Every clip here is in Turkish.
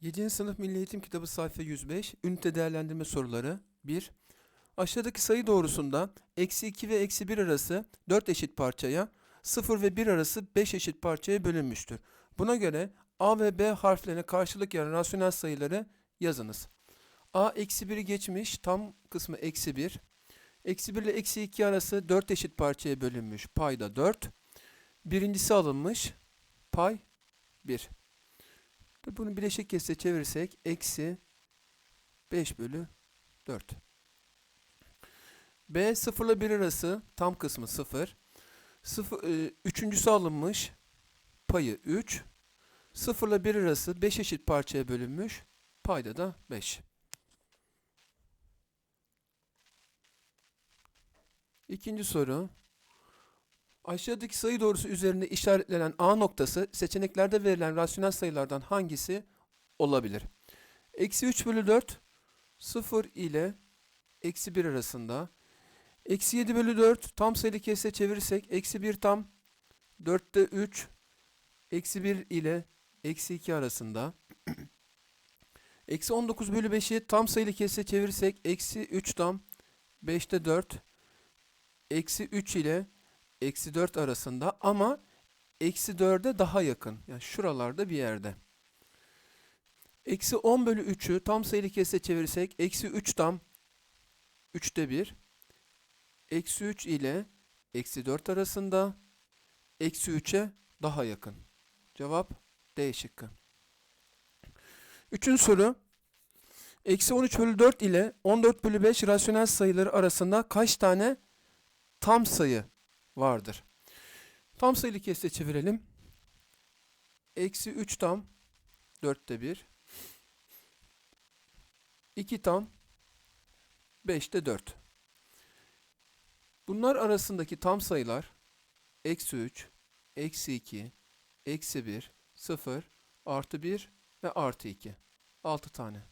7. sınıf Milli Eğitim Kitabı sayfa 105, ünite değerlendirme soruları 1. Aşağıdaki sayı doğrusunda eksi 2 ve eksi 1 arası 4 eşit parçaya, 0 ve 1 arası 5 eşit parçaya bölünmüştür. Buna göre A ve B harflerine karşılık gelen rasyonel sayıları yazınız. A eksi 1'i geçmiş, tam kısmı eksi 1. Eksi 1 ile eksi 2 arası 4 eşit parçaya bölünmüş, payda 4. Birincisi alınmış, pay 1. Bunu bileşik kese çevirirsek eksi 5 bölü 4. B 0 ile 1 arası tam kısmı 0. 0 e, üçüncüsü alınmış payı 3. 0 ile 1 arası 5 eşit parçaya bölünmüş. Payda da 5. İkinci soru. Aşağıdaki sayı doğrusu üzerinde işaretlenen A noktası seçeneklerde verilen rasyonel sayılardan hangisi olabilir? Eksi 3 bölü 4 0 ile eksi 1 arasında. Eksi 7 bölü 4 tam sayılı kese çevirirsek eksi 1 tam 4'te 3 eksi 1 ile eksi 2 arasında. Eksi 19 bölü 5'i tam sayılı kese çevirirsek eksi 3 tam 5'te 4 eksi 3 ile eksi 4 arasında ama eksi 4'e daha yakın. Yani şuralarda bir yerde. Eksi 10 bölü 3'ü tam sayılı kese çevirirsek eksi 3 tam 3'te 1. Eksi 3 ile eksi 4 arasında eksi 3'e daha yakın. Cevap D şıkkı. Üçüncü soru. Eksi 13 bölü 4 ile 14 bölü 5 rasyonel sayıları arasında kaç tane tam sayı vardır? Tam sayılı keste çevirelim. Eksi 3 tam 4'te 1. 2 tam 5'te 4. Bunlar arasındaki tam sayılar eksi 3, eksi 2, eksi 1, 0, artı 1 ve artı 2. 6 tane.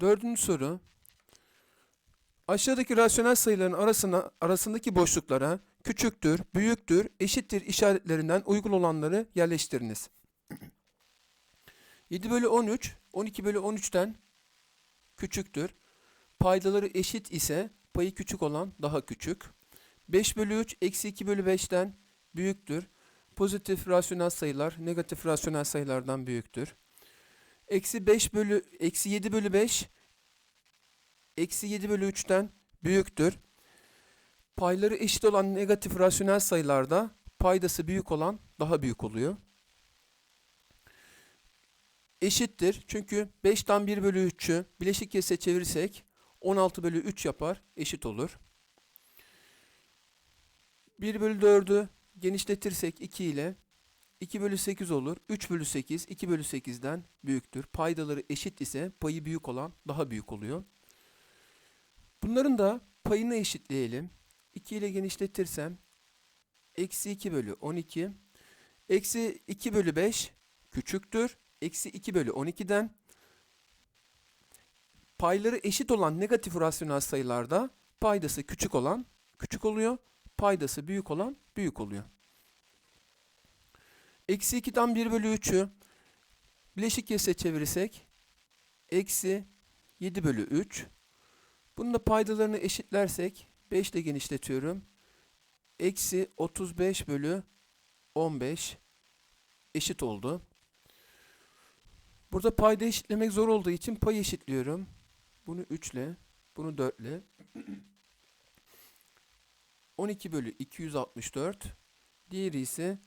Dördüncü soru. Aşağıdaki rasyonel sayıların arasına, arasındaki boşluklara küçüktür, büyüktür, eşittir işaretlerinden uygun olanları yerleştiriniz. 7 bölü 13, 12 bölü 13'ten küçüktür. Paydaları eşit ise payı küçük olan daha küçük. 5 bölü 3, eksi 2 bölü 5'ten büyüktür. Pozitif rasyonel sayılar negatif rasyonel sayılardan büyüktür. Eksi 5 bölü, eksi 7 bölü 5, eksi 7 bölü 3'ten büyüktür. Payları eşit olan negatif rasyonel sayılarda paydası büyük olan daha büyük oluyor. Eşittir. Çünkü 5'ten 1 bölü 3'ü bileşik kese çevirirsek 16 bölü 3 yapar. Eşit olur. 1 bölü 4'ü genişletirsek 2 ile 2 bölü 8 olur. 3 bölü 8 2 bölü 8'den büyüktür. Paydaları eşit ise payı büyük olan daha büyük oluyor. Bunların da payını eşitleyelim. 2 ile genişletirsem eksi 2 bölü 12 eksi 2 bölü 5 küçüktür. Eksi 2 bölü 12'den payları eşit olan negatif rasyonel sayılarda paydası küçük olan küçük oluyor. Paydası büyük olan büyük oluyor. Eksi 2'den 1 bölü 3'ü bileşik kese çevirirsek eksi 7 bölü 3. Bunun da paydalarını eşitlersek 5 ile genişletiyorum. Eksi 35 bölü 15 eşit oldu. Burada payda eşitlemek zor olduğu için pay eşitliyorum. Bunu 3 ile, bunu 4 ile. 12 bölü 264. Diğeri ise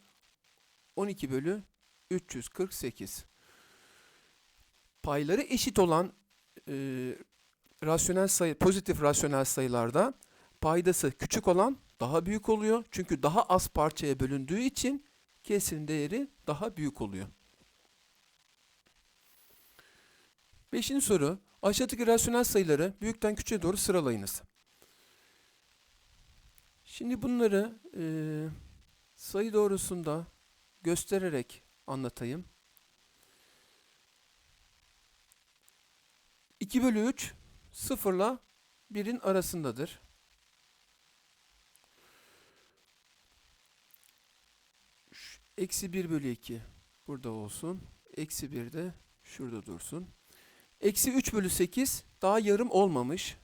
12 bölü 348. Payları eşit olan e, rasyonel sayı, pozitif rasyonel sayılarda paydası küçük olan daha büyük oluyor. Çünkü daha az parçaya bölündüğü için kesirin değeri daha büyük oluyor. Beşinci soru. Aşağıdaki rasyonel sayıları büyükten küçüğe doğru sıralayınız. Şimdi bunları e, sayı doğrusunda göstererek anlatayım. 2 bölü 3 0 ile 1'in arasındadır. Eksi 1 bölü 2 burada olsun. Eksi 1 de şurada dursun. Eksi 3 bölü 8 daha yarım olmamış.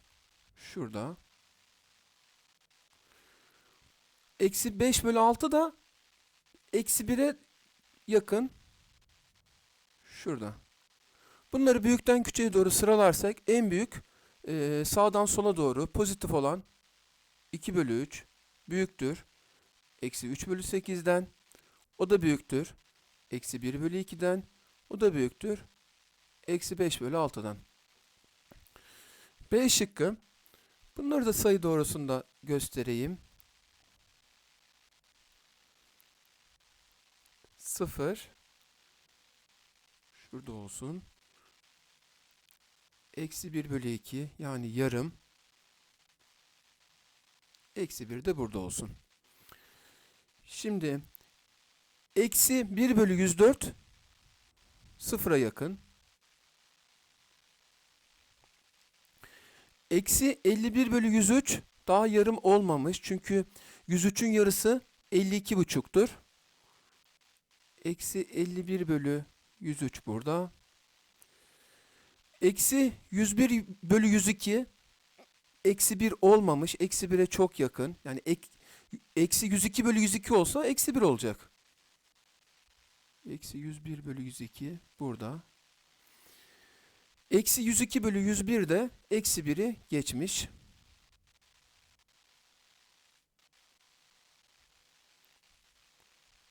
Şurada. Eksi 5 bölü 6 da eksi 1'e yakın. Şurada. Bunları büyükten küçüğe doğru sıralarsak en büyük eee, sağdan sola doğru pozitif olan 2 bölü 3 büyüktür. Eksi 3 bölü 8'den o da büyüktür. Eksi 1 bölü 2'den o da büyüktür. Eksi 5 bölü 6'dan. B şıkkı. Bunları da sayı doğrusunda göstereyim. 0 Şurada olsun. Eksi 1 bölü 2 yani yarım. Eksi 1 de burada olsun. Şimdi eksi 1 bölü 104 sıfıra yakın. Eksi 51 bölü 103 daha yarım olmamış. Çünkü 103'ün yarısı 52 buçuktur. Eksi 51 bölü 103 burada. Eksi 101 bölü 102 eksi 1 olmamış. Eksi 1'e çok yakın. Yani ek, eksi 102 bölü 102 olsa eksi 1 olacak. Eksi 101 bölü 102 burada. Eksi 102 bölü 101 de eksi 1'i geçmiş.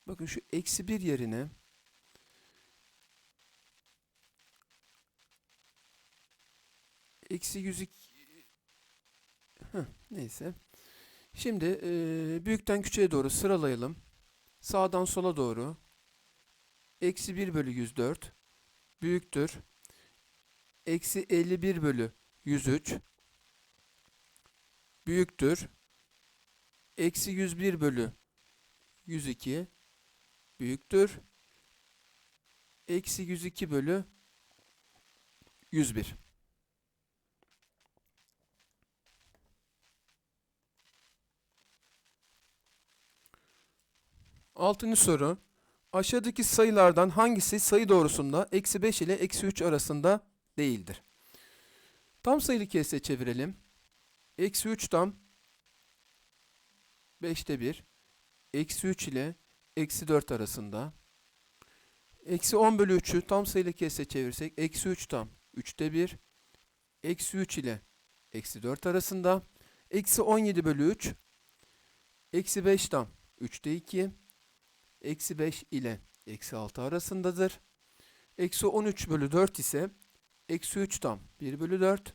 Bakın şu eksi 1 yerine eksi 102 Heh, neyse. Şimdi eee, büyükten küçüğe doğru sıralayalım. Sağdan sola doğru. Eksi 1 bölü 104 büyüktür. Eksi 51 bölü 103 büyüktür. Eksi 101 bölü 102 büyüktür. Eksi 102 bölü 101. Altıncı soru. Aşağıdaki sayılardan hangisi sayı doğrusunda eksi 5 ile eksi 3 arasında değildir? Tam sayılı kese çevirelim. Eksi 3 tam 5'te 1. Eksi 3 ile eksi 4 arasında. Eksi 10 bölü 3'ü tam sayılı kese çevirsek eksi 3 tam 3'te 1. Eksi 3 ile eksi 4 arasında. Eksi 17 bölü 3. Eksi 5 tam 3'te 2. Eksi 5 ile eksi 6 arasındadır. Eksi 13 bölü 4 ise eksi 3 tam 1 bölü 4.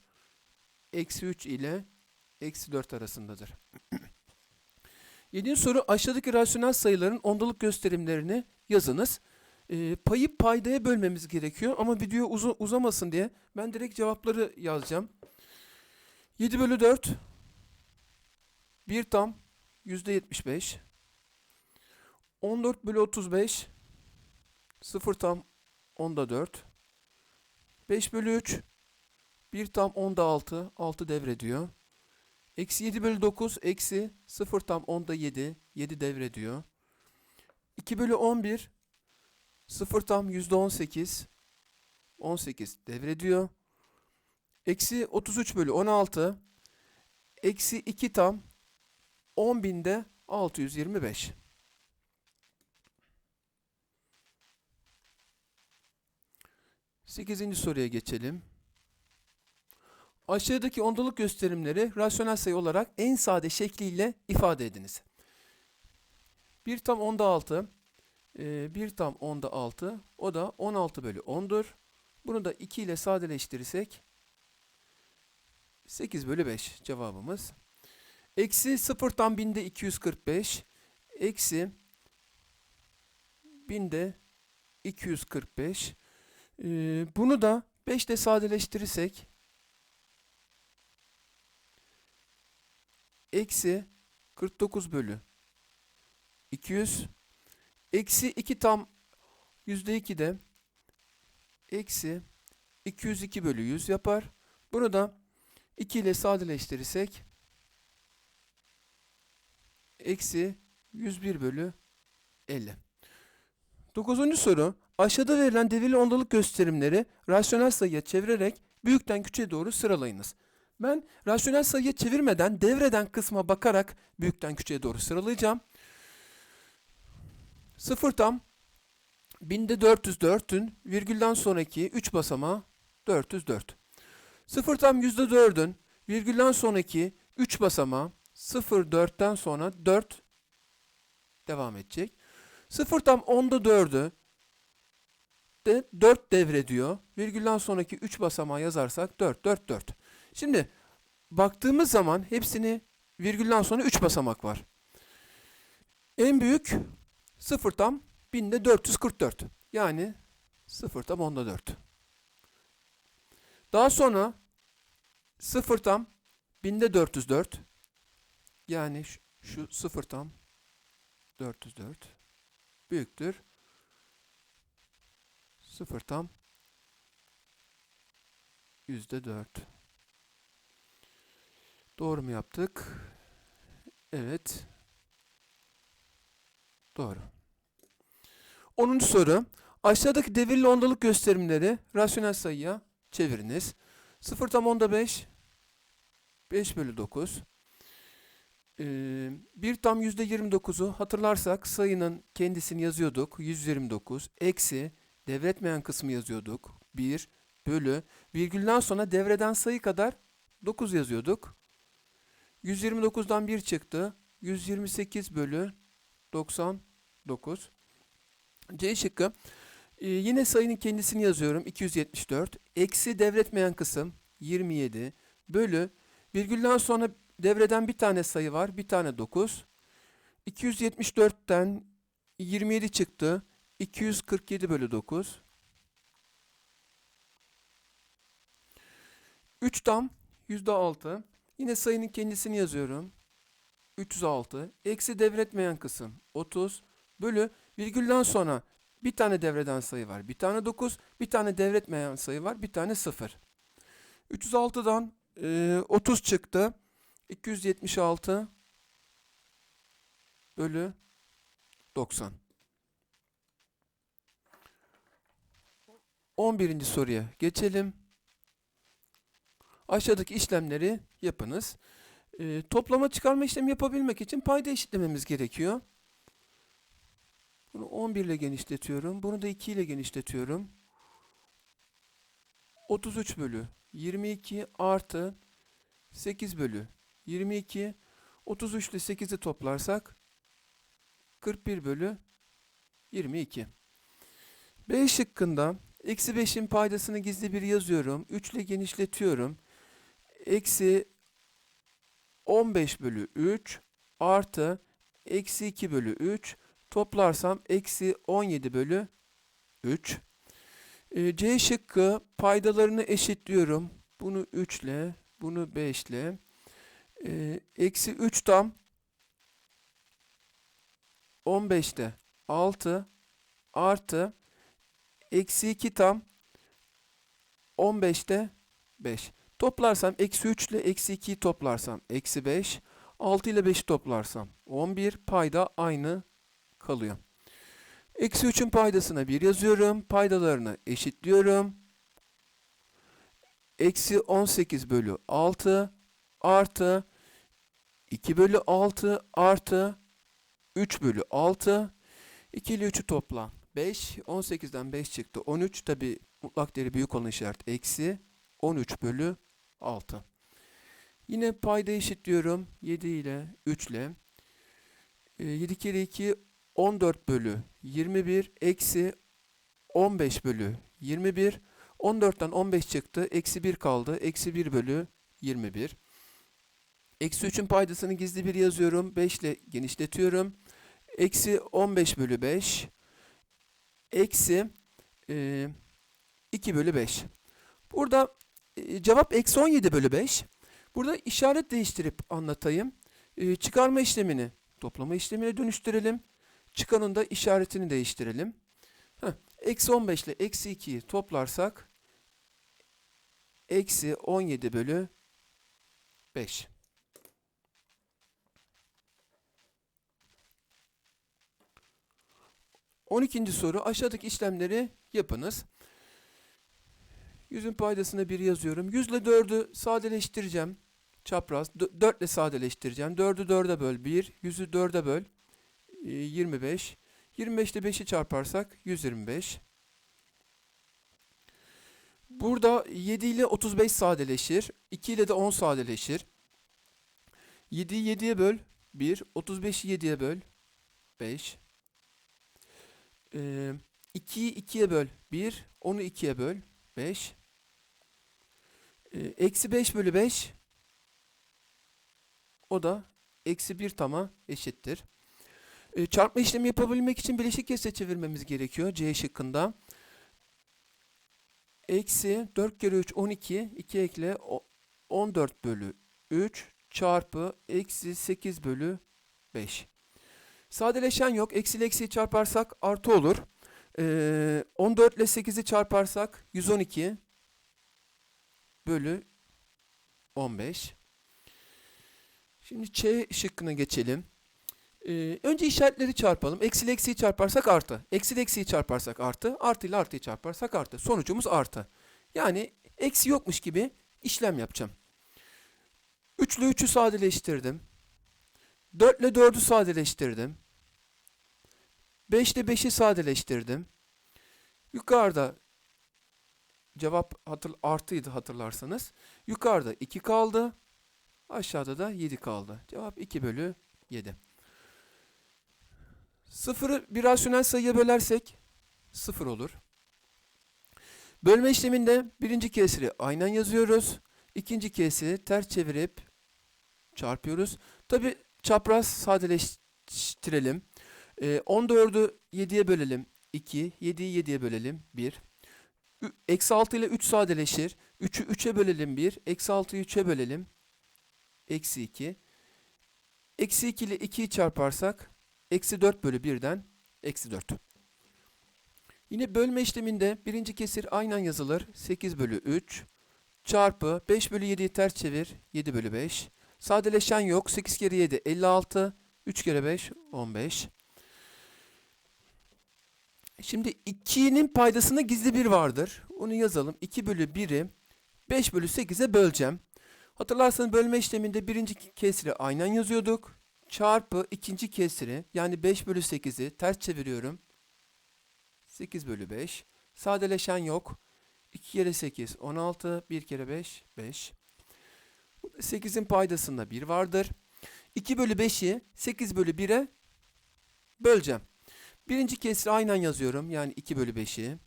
Eksi 3 ile eksi 4 arasındadır. Yedinci soru aşağıdaki rasyonel sayıların ondalık gösterimlerini yazınız. Ee, payı paydaya bölmemiz gerekiyor ama video uzu- uzamasın diye ben direkt cevapları yazacağım. 7 bölü 4 1 tam %75 14 bölü 35 0 tam onda 4 5 bölü 3 1 tam onda 6 6 devrediyor. Eksi 7 bölü 9 eksi 0 tam onda 7 7 devrediyor. 2 bölü 11 0 tam yüzde 18 18 devrediyor. Eksi 33 bölü 16 eksi 2 tam 10 binde 625. Sekizinci soruya geçelim. Aşağıdaki ondalık gösterimleri rasyonel sayı olarak en sade şekliyle ifade ediniz. 1 tam onda 6, 1 tam onda 6, o da 16 bölü 10'dur. Bunu da 2 ile sadeleştirirsek 8 bölü 5 cevabımız. Eksi 0 tam binde 245, eksi binde 245. Ee, bunu da 5 ile sadeleştirirsek eksi 49 bölü 200 eksi 2 tam yüzde 2 de eksi 202 bölü 100 yapar. Bunu da 2 ile sadeleştirirsek eksi 101 bölü 50. Dokuzuncu soru. Aşağıda verilen devirli ondalık gösterimleri rasyonel sayıya çevirerek büyükten küçüğe doğru sıralayınız. Ben rasyonel sayıya çevirmeden devreden kısma bakarak büyükten küçüğe doğru sıralayacağım. Sıfır tam binde 404'ün virgülden sonraki 3 basamağı 404. Sıfır tam yüzde 4'ün virgülden sonraki 3 basamağı 0,4'ten sonra 4 devam edecek. Sıfır tam onda 4'ü de 4 devrediyor. Virgülden sonraki 3 basamağı yazarsak 4, 4, 4. Şimdi baktığımız zaman hepsini virgülden sonra 3 basamak var. En büyük 0 tam binde 444. Yani 0 tam onda 4. Daha sonra 0 tam binde 404. Yani şu, şu 0 tam 404 büyüktür. 0 tam yüzde 4. Doğru mu yaptık? Evet. Doğru. 10. soru. Aşağıdaki devirli ondalık gösterimleri rasyonel sayıya çeviriniz. 0 tam onda 5. 5 bölü 9. Ee, 1 tam yüzde 29'u hatırlarsak sayının kendisini yazıyorduk. 129 eksi devretmeyen kısmı yazıyorduk. 1 bölü virgülden sonra devreden sayı kadar 9 yazıyorduk. 129'dan 1 çıktı. 128 bölü 99. C şıkkı. Ee, yine sayının kendisini yazıyorum. 274. Eksi devretmeyen kısım 27 bölü virgülden sonra devreden bir tane sayı var. Bir tane 9. 274'ten 27 çıktı. 247 bölü 9. 3 tam %6. Yine sayının kendisini yazıyorum. 306. Eksi devretmeyen kısım 30 bölü virgülden sonra bir tane devreden sayı var. Bir tane 9. Bir tane devretmeyen sayı var. Bir tane 0. 306'dan e, 30 çıktı. 276 bölü 90. 11. soruya geçelim. Aşağıdaki işlemleri yapınız. Ee, toplama çıkarma işlemi yapabilmek için payda eşitlememiz gerekiyor. Bunu 11 ile genişletiyorum. Bunu da 2 ile genişletiyorum. 33 bölü 22 artı 8 bölü 22 33 ile 8'i toplarsak 41 bölü 22. B şıkkında eksi 5'in paydasını gizli bir yazıyorum. 3 ile genişletiyorum. Eksi 15 bölü 3 artı eksi 2 bölü 3 toplarsam eksi 17 bölü 3. Ee, C şıkkı paydalarını eşitliyorum. Bunu 3 ile bunu 5 ile ee, eksi 3 tam 15'te 6 artı eksi 2 tam 15'te 5. Toplarsam eksi 3 ile eksi 2'yi toplarsam eksi 5. 6 ile 5'i toplarsam 11. Payda aynı kalıyor. Eksi 3'ün paydasına 1 yazıyorum. Paydalarını eşitliyorum. Eksi 18 bölü 6 artı 2 bölü 6 artı 3 bölü 6. 2 ile 3'ü topla. 5. 18'den 5 çıktı. 13. Tabi mutlak değeri büyük olan işaret eksi. 13 bölü 6. Yine payda eşitliyorum. 7 ile 3 ile. E, 7 kere 2 14 bölü 21 eksi 15 bölü 21. 14'ten 15 çıktı. Eksi 1 kaldı. Eksi 1 bölü 21. Eksi 3'ün paydasını gizli bir yazıyorum. 5 ile genişletiyorum. Eksi 15 bölü 5. Eksi e, 2 bölü 5. Burada cevap eksi 17 bölü 5. Burada işaret değiştirip anlatayım. E, çıkarma işlemini toplama işlemine dönüştürelim. Çıkanın da işaretini değiştirelim. Eksi 15 ile eksi 2'yi toplarsak eksi 17 bölü 5. 12. soru aşağıdaki işlemleri yapınız. Yüzün paydasına 1 yazıyorum. 100 ile 4'ü sadeleştireceğim. Çapraz. 4 ile sadeleştireceğim. 4'ü 4'e böl 1. 100'ü 4'e böl. e, 25. 25 ile 5'i çarparsak 125. Burada 7 ile 35 sadeleşir. 2 ile de 10 sadeleşir. 7'yi 7'ye böl 1. 35'i 7'ye böl 5. Ee, 2'yi 2'ye böl 1. 10'u 2'ye böl 5. Ee, eksi 5 bölü 5. O da eksi 1 tama eşittir. Ee, çarpma işlemi yapabilmek için bileşik kese çevirmemiz gerekiyor. C şıkkında. Eksi 4 kere 3 12. 2 ekle o- 14 bölü 3 çarpı eksi 8 bölü 5. Sadeleşen yok. Eksi eksiyi çarparsak artı olur. Ee, 14 ile 8'i çarparsak 112 bölü 15. Şimdi Ç şıkkına geçelim. Ee, önce işaretleri çarpalım. Eksi eksiyi çarparsak artı. Eksi eksiyi çarparsak artı. Artı ile artıyı çarparsak artı. Sonucumuz artı. Yani eksi yokmuş gibi işlem yapacağım. 3 ile 3'ü sadeleştirdim. 4 ile 4'ü sadeleştirdim. 5 ile 5'i sadeleştirdim. Yukarıda cevap hatır, artıydı hatırlarsanız. Yukarıda 2 kaldı. Aşağıda da 7 kaldı. Cevap 2 bölü 7. Sıfırı bir rasyonel sayıya bölersek 0 olur. Bölme işleminde birinci kesiri aynen yazıyoruz. İkinci kesiri ters çevirip çarpıyoruz. Tabi çapraz sadeleştirelim. Ee, 14'ü 7'ye bölelim 2, 7'yi 7'ye bölelim 1. Eksi 6 ile 3 sadeleşir. 3'ü 3'e bölelim 1. Eksi 6'yı 3'e bölelim. Eksi 2. Eksi 2 ile 2'yi çarparsak eksi 4 bölü 1'den eksi 4. Yine bölme işleminde birinci kesir aynen yazılır. 8 bölü 3 çarpı 5 bölü 7'yi ters çevir. 7 bölü 5. Sadeleşen yok. 8 kere 7 56. 3 kere 5 15. Şimdi 2'nin paydasında gizli bir vardır. Onu yazalım. 2 bölü 1'i 5 bölü 8'e böleceğim. Hatırlarsanız bölme işleminde birinci kesri aynen yazıyorduk. Çarpı ikinci kesri yani 5 bölü 8'i ters çeviriyorum. 8 bölü 5. Sadeleşen yok. 2 kere 8 16. 1 kere 5 5. 8'in paydasında 1 vardır. 2 bölü 5'i 8 bölü 1'e böleceğim. Birinci kesri aynen yazıyorum. Yani 2 bölü 5'i.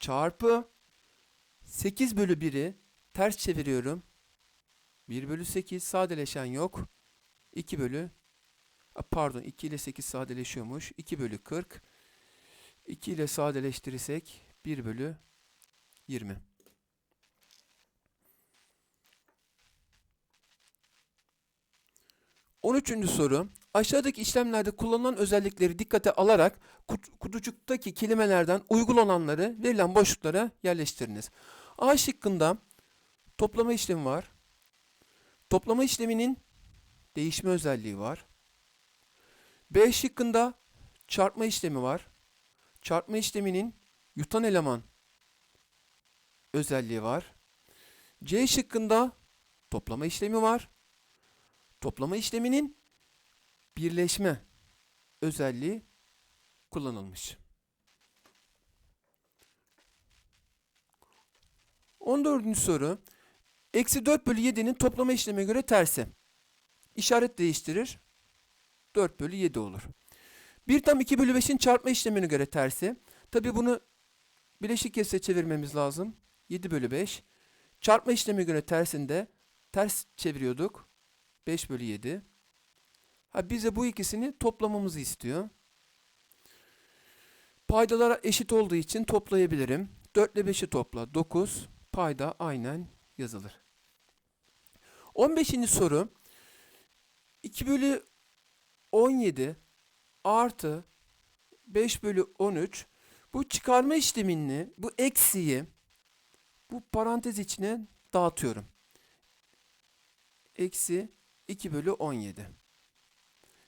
Çarpı 8 bölü 1'i ters çeviriyorum. 1 bölü 8 sadeleşen yok. 2 bölü pardon 2 ile 8 sadeleşiyormuş. 2 bölü 40. 2 ile sadeleştirirsek 1 bölü 20. On üçüncü soru. Aşağıdaki işlemlerde kullanılan özellikleri dikkate alarak kut- kutucuktaki kelimelerden uygun olanları verilen boşluklara yerleştiriniz. A şıkkında toplama işlemi var. Toplama işleminin değişme özelliği var. B şıkkında çarpma işlemi var. Çarpma işleminin yutan eleman özelliği var. C şıkkında toplama işlemi var. Toplama işleminin birleşme özelliği kullanılmış. 14. soru. Eksi 4 bölü 7'nin toplama işlemine göre tersi. İşaret değiştirir. 4 bölü 7 olur. 1 tam 2 bölü 5'in çarpma işlemine göre tersi. Tabi bunu bileşik kesre çevirmemiz lazım. 7 bölü 5. Çarpma işlemine göre tersinde ters çeviriyorduk. 5 bölü 7. Ha, bize bu ikisini toplamamızı istiyor. Paydalara eşit olduğu için toplayabilirim. 4 ile 5'i topla. 9. Payda aynen yazılır. 15. soru. 2 bölü 17 artı 5 bölü 13 bu çıkarma işlemini bu eksiği bu parantez içine dağıtıyorum. Eksi 2 bölü 17.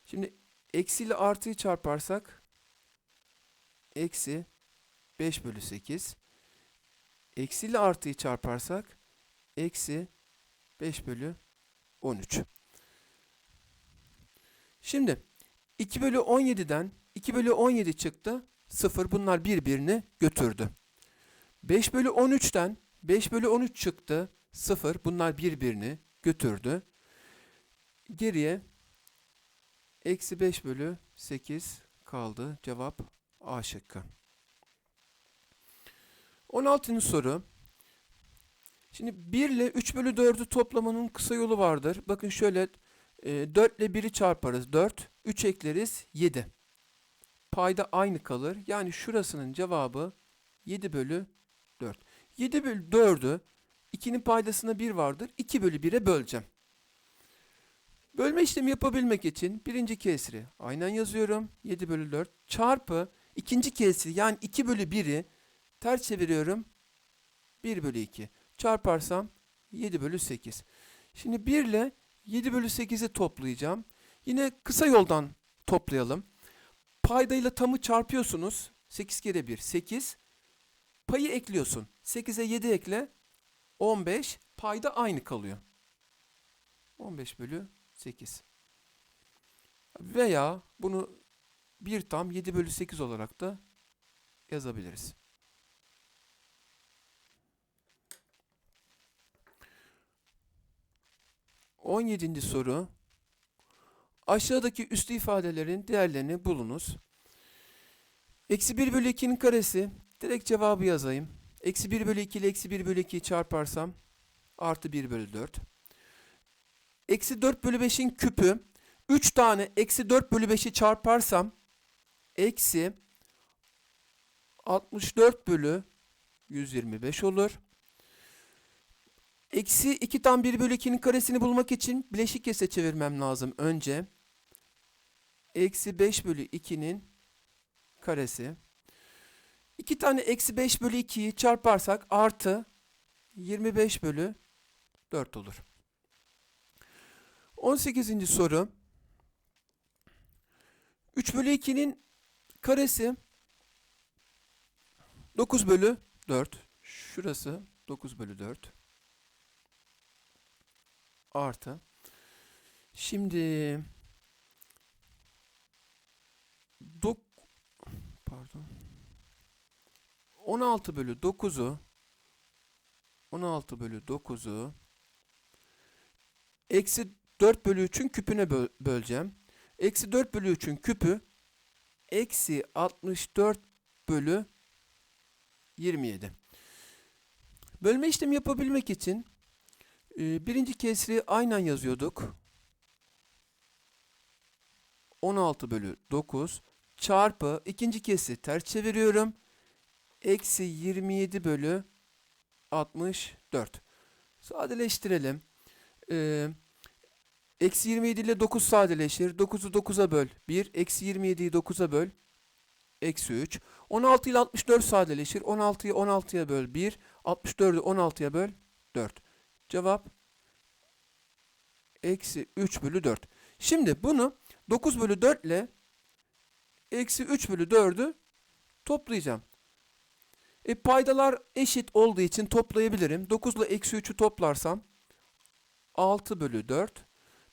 Şimdi eksi ile artıyı çarparsak eksi 5 bölü 8. Eksi ile artıyı çarparsak eksi 5 bölü 13. Şimdi 2 bölü 17'den 2 bölü 17 çıktı. 0 bunlar birbirini götürdü. 5 bölü 13'ten 5 bölü 13 çıktı. 0 bunlar birbirini götürdü. Geriye eksi 5 bölü 8 kaldı. Cevap A şıkkı. 16. soru. Şimdi 1 ile 3 bölü 4'ü toplamanın kısa yolu vardır. Bakın şöyle e, 4 ile 1'i çarparız 4. 3 ekleriz 7. Payda aynı kalır. Yani şurasının cevabı 7 bölü 4. 7 bölü 4'ü 2'nin paydasında 1 vardır. 2 bölü 1'e böleceğim. Bölme işlemi yapabilmek için birinci kesri aynen yazıyorum. 7 bölü 4 çarpı ikinci kesri yani 2 bölü 1'i ters çeviriyorum. 1 bölü 2 çarparsam 7 bölü 8. Şimdi 1 ile 7 bölü 8'i toplayacağım. Yine kısa yoldan toplayalım. Paydayla tamı çarpıyorsunuz. 8 kere 1 8. Payı ekliyorsun. 8'e 7 ekle. 15. Payda aynı kalıyor. 15 bölü 8. Veya bunu 1 tam 7 bölü 8 olarak da yazabiliriz. On yedinci soru. Aşağıdaki üstü ifadelerin değerlerini bulunuz. Eksi 1 bölü 2'nin karesi. Direkt cevabı yazayım. Eksi 1 bölü 2 ile eksi 1 bölü 2'yi çarparsam artı 1 bölü 4. Eksi 4 bölü 5'in küpü. 3 tane eksi 4 bölü 5'i çarparsam eksi 64 bölü 125 olur. Eksi 2 tam 1 bölü 2'nin karesini bulmak için bileşik kese çevirmem lazım önce. Eksi 5 bölü 2'nin karesi. 2 tane eksi 5 bölü 2'yi çarparsak artı 25 bölü 4 olur. 18. soru. 3 bölü 2'nin karesi 9 bölü 4. Şurası 9 bölü 4. Artı. Şimdi dok pardon 16 bölü 9'u 16 bölü 9'u eksi 4 bölü 3'ün küpüne böl- böleceğim. Eksi 4 bölü 3'ün küpü eksi 64 bölü 27. Bölme işlemi yapabilmek için e, birinci kesri aynen yazıyorduk. 16 bölü 9 çarpı ikinci kesri ters çeviriyorum. Eksi 27 bölü 64. Sadeleştirelim. Ee, eksi 27 ile 9 sadeleşir. 9'u 9'a böl. 1. Eksi 27'yi 9'a böl. Eksi 3. 16 ile 64 sadeleşir. 16'yı 16'ya böl. 1. 64'ü 16'ya böl. 4. Cevap eksi 3 bölü 4. Şimdi bunu 9 bölü 4 ile eksi 3 bölü 4'ü toplayacağım. E, paydalar eşit olduğu için toplayabilirim. 9 ile eksi 3'ü toplarsam 6 bölü 4.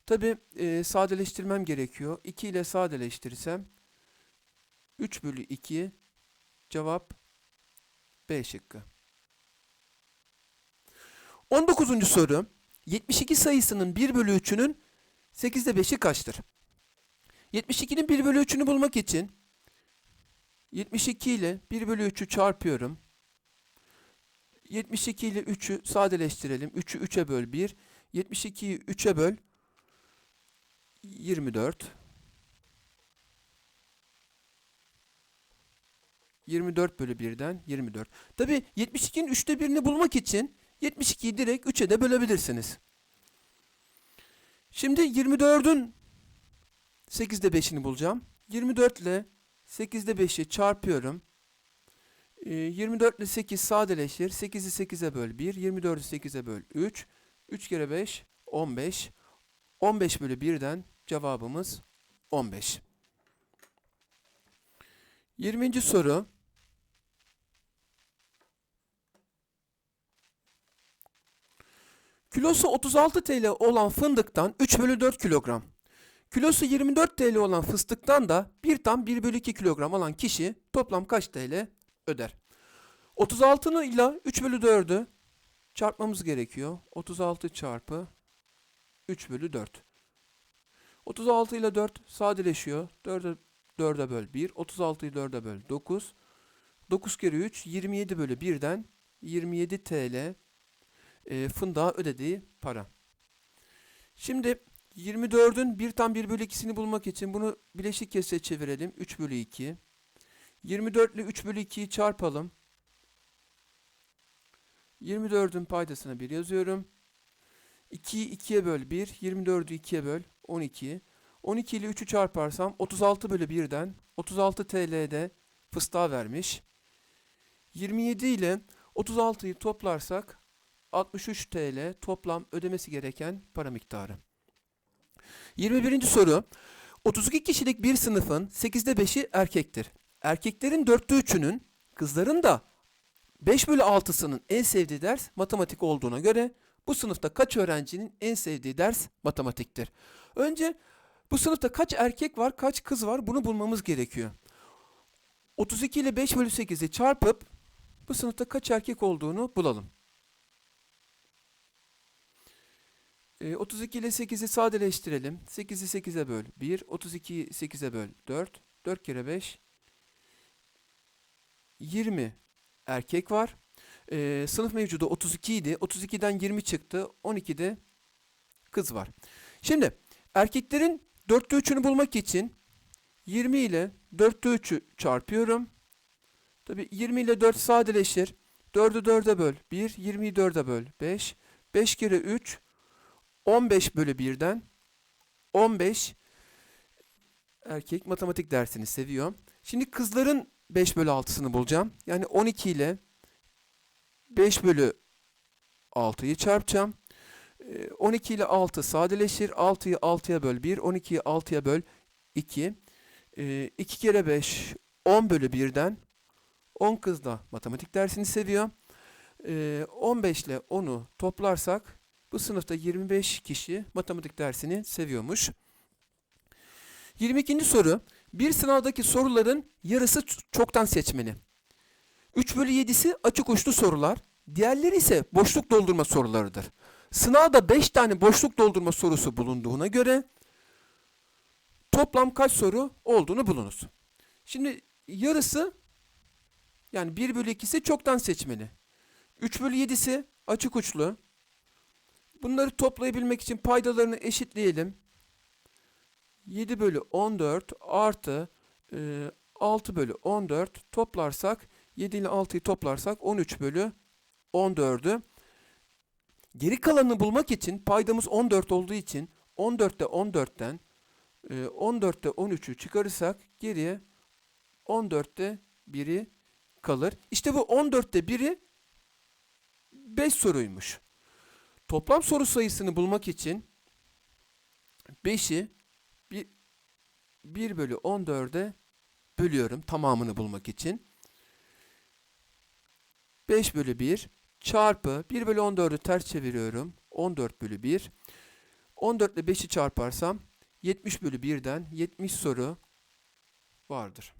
Tabi e, sadeleştirmem gerekiyor. 2 ile sadeleştirirsem 3 bölü 2 cevap B şıkkı. 19. soru. 72 sayısının 1 bölü 3'ünün 8'de 5'i kaçtır? 72'nin 1 bölü 3'ünü bulmak için 72 ile 1 bölü 3'ü çarpıyorum. 72 ile 3'ü sadeleştirelim. 3'ü 3'e böl 1. 72'yi 3'e böl 24. 24 bölü 1'den 24. Tabi 72'nin 3'te 1'ini bulmak için 72'yi direkt 3'e de bölebilirsiniz. Şimdi 24'ün 8'de 5'ini bulacağım. 24 ile 8'de 5'i çarpıyorum. Ee, 24 ile 8 sadeleşir. 8'i 8'e böl 1. 24'ü 8'e böl 3. 3 kere 5 15. 15 bölü 1'den Cevabımız 15. 20. soru. Kilosu 36 TL olan fındıktan 3 bölü 4 kilogram. Kilosu 24 TL olan fıstıktan da bir tam 1 bölü 2 kilogram alan kişi toplam kaç TL öder? 36'nı ile 3 bölü 4'ü çarpmamız gerekiyor. 36 çarpı 3 bölü 4. 36 ile 4 sadeleşiyor. 4'e 4'e böl 1. 36'yı 4'e böl 9. 9 kere 3 27 bölü 1'den 27 TL e, fındığa ödediği para. Şimdi 24'ün 1 tam 1 bölü 2'sini bulmak için bunu bileşik kesre çevirelim. 3 bölü 2. 24 ile 3 bölü 2'yi çarpalım. 24'ün paydasına 1 yazıyorum. 2'yi 2'ye böl 1. 24'ü 2'ye böl 12. 12 ile 3'ü çarparsam 36 bölü 1'den 36 TL'de fıstığa vermiş. 27 ile 36'yı toplarsak 63 TL toplam ödemesi gereken para miktarı. 21. soru. 32 kişilik bir sınıfın 8'de 5'i erkektir. Erkeklerin 4'te 3'ünün, kızların da 5 bölü 6'sının en sevdiği ders matematik olduğuna göre bu sınıfta kaç öğrencinin en sevdiği ders matematiktir? Önce bu sınıfta kaç erkek var, kaç kız var bunu bulmamız gerekiyor. 32 ile 5 bölü 8'i çarpıp bu sınıfta kaç erkek olduğunu bulalım. E, 32 ile 8'i sadeleştirelim. 8'i 8'e böl 1, 32'yi 8'e böl 4, 4 kere 5, 20 erkek var. E, sınıf mevcudu 32 idi. 32'den 20 çıktı. 12'de kız var. Şimdi erkeklerin 4'te 3'ünü bulmak için 20 ile 4'te 3'ü çarpıyorum. Tabi 20 ile 4 sadeleşir. 4'ü 4'e böl 1, 20'yi 4'e böl 5. 5 kere 3, 15 bölü 1'den 15 erkek matematik dersini seviyor. Şimdi kızların 5 bölü 6'sını bulacağım. Yani 12 ile 5 bölü 6'yı çarpacağım. Ee, 12 ile 6 sadeleşir. 6'yı 6'ya böl 1. 12'yi 6'ya böl 2. Ee, 2 kere 5 10 bölü 1'den 10 kız da matematik dersini seviyor. Ee, 15 ile 10'u toplarsak bu sınıfta 25 kişi matematik dersini seviyormuş. 22. soru. Bir sınavdaki soruların yarısı çoktan seçmeli. 3 bölü 7'si açık uçlu sorular. Diğerleri ise boşluk doldurma sorularıdır. Sınavda 5 tane boşluk doldurma sorusu bulunduğuna göre toplam kaç soru olduğunu bulunuz. Şimdi yarısı yani 1 bölü 2'si çoktan seçmeli. 3 bölü 7'si açık uçlu. Bunları toplayabilmek için paydalarını eşitleyelim. 7 bölü 14 artı e, 6 bölü 14 toplarsak 7 ile 6'yı toplarsak 13 bölü 14'ü. Geri kalanını bulmak için paydamız 14 olduğu için 14'te 14'ten e, 14'te 13'ü çıkarırsak geriye 14'te 1'i kalır. İşte bu 14'te 1'i 5 soruymuş. Toplam soru sayısını bulmak için 5'i 1, 1 bölü 14'e bölüyorum tamamını bulmak için. 5 bölü 1 çarpı 1 bölü 14'ü ters çeviriyorum. 14 bölü 1. 14 ile 5'i çarparsam 70 bölü 1'den 70 soru vardır.